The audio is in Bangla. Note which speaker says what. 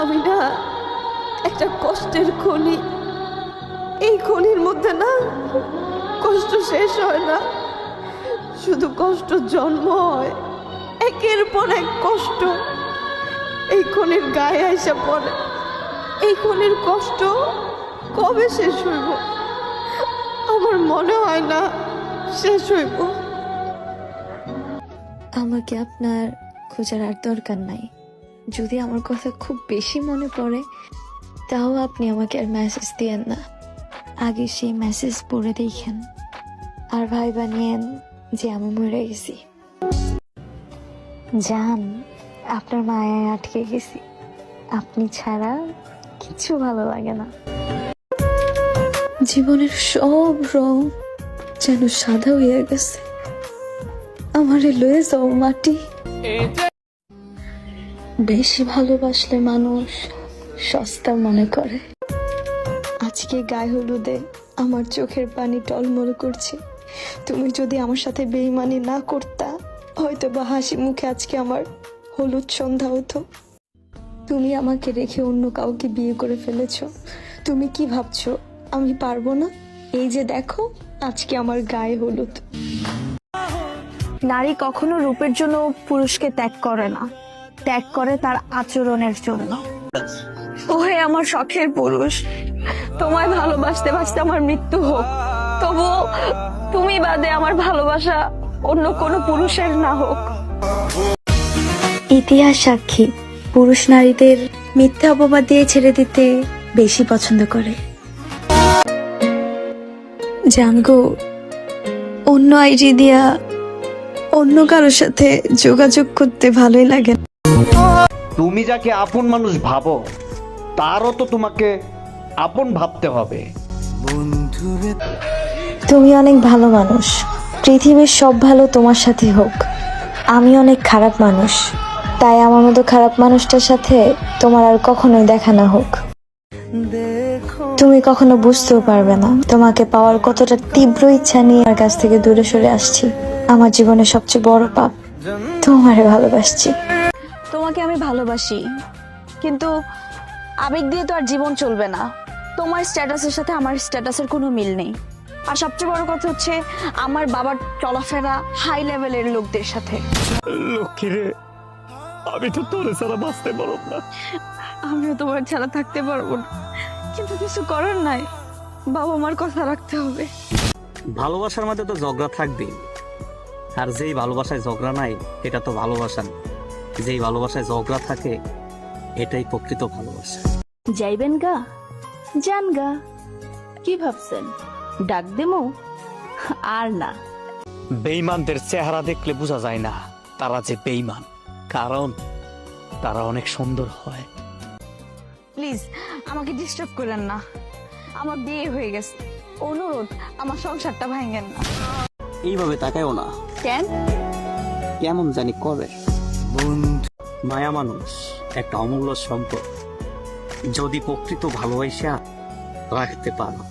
Speaker 1: আমি না একটা কষ্টের খনি। এই খনির মধ্যে না কষ্ট শেষ হয় না। শুধু কষ্ট জন্ম হয়, একের পর এক কষ্ট। এই খনির গায়ে আইসা পড়ে। এই খনির কষ্ট কবে শেষ হইব? আমার মনে হয় না শেষ হইব।
Speaker 2: আমাকে আপনার খোঁজার আর দরকার নাই? যদি আমার কথা খুব বেশি মনে পড়ে, তাও আপনি আমাকে আর মেসেজ দিয়েন না। আগে সেই মেসেজ পড়ে দেখেন। আর ভাই বানিয়েন যে আমি মরে গেছি। যান আপনার মায়ায় আটকে গেছি। আপনি ছাড়া কিছু ভালো লাগে না। জীবনের সব রং যেন সাদা হয়ে গেছে। আমারে লয়ে যাও মাটি। বেশি ভালোবাসলে মানুষ সস্তা মনে করে। আজকে গায়ে হলুদে আমার চোখের পানি টলমল করছে। তুমি যদি আমার সাথে বেইমানি না করতা হয়তো বা হাসি মুখে আজকে আমার হলুদ সন্ধ্যা হতো। তুমি আমাকে রেখে অন্য কাউকে বিয়ে করে ফেলেছ। তুমি কি ভাবছ, আমি পারব না? এই যে দেখো, আজকে আমার গায়ে হলুদ।
Speaker 3: নারী কখনো রূপের জন্য পুরুষকে ত্যাগ করে না। ত্যাগ করে তার আচরণের জন্য। ওহে আমার শখের পুরুষ, তোমায় ভালোবাসতে বাসতে আমার মৃত্যু হোক। তবু তুমি বাদে আমার ভালোবাসা অন্য কোনো পুরুষের না হোক।
Speaker 2: ইতিহাস সাক্ষী, পুরুষ নারীদের মিথ্যা অপবাদ দিয়ে ছেড়ে দিতে বেশি পছন্দ করে। জানগো, অন্য আইডি দিয়া অন্য কারোর সাথে যোগাযোগ করতে ভালোই লাগে।
Speaker 4: তুমি যাকে আপন মানুষ ভাবো, তারও তো তোমাকে আপন ভাবতে হবে।
Speaker 2: তুমি অনেক ভালো মানুষ। পৃথিবীর সব ভালো তোমার সাথে হোক। আমি অনেক খারাপ মানুষ। তাই আমার মতো খারাপ মানুষটার সাথে তোমার আর কখনোই দেখা না হোক। তুমি কখনো বুঝতেও পারবে না তোমাকে পাওয়ার কতটা তীব্র ইচ্ছা নিয়ে আমার কাছ থেকে দূরে সরে আসছি। আমার জীবনের সবচেয়ে বড় পাপ। তোমারে ভালোবাসছি।
Speaker 3: তোমাকে আমি ভালোবাসি। কিন্তু আবেগ দিয়ে তো আর জীবন চলবে না। তোমার স্ট্যাটাসের সাথে আমার স্ট্যাটাসের কোনো মিল নেই। আর সবচেয়ে বড় কথা হচ্ছে আমার বাবার চলাফেরা হাই লেভেলের লোকদের সাথে।
Speaker 5: লক্ষ্মীরে আমি তো তোরে ছাড়া বাঁচতে পারব না।
Speaker 3: আমিও তোমার ছাড়া থাকতে পারব না। কিন্তু কিছু করার নাই। বাবা মার কথা রাখতে হবে।
Speaker 5: ভালোবাসার মধ্যে তো ঝগড়া থাকবেই। আর যেই ভালোবাসায় ঝগড়া নাই এটা তো ভালোবাসা না যেই ভালোবাসায় ঝগড়া থাকে এটাই প্রকৃত ভালোবাসা।
Speaker 3: যাইবেন গা? যান গা। কি ভাবছেন? ডাক দেমো? আর না।
Speaker 5: বেইমানদের চেহারা দেখলে বোঝা যায় না তারা যে বেইমান কারণ তারা অনেক সুন্দর হয়।
Speaker 3: প্লিজ আমাকে ডিস্টার্ব করেন না। আমার বিয়ে হয়ে গেছে। অনুরোধ আমার সংসারটা ভাঙেন না।
Speaker 5: এইভাবে তাকায়ও না।
Speaker 3: কেন?
Speaker 5: কেমন জানি করে মায়া মানুষ একটা অমূল্য সম্পদ। যদি প্রকৃত ভালোবাসা রাখতে পারো।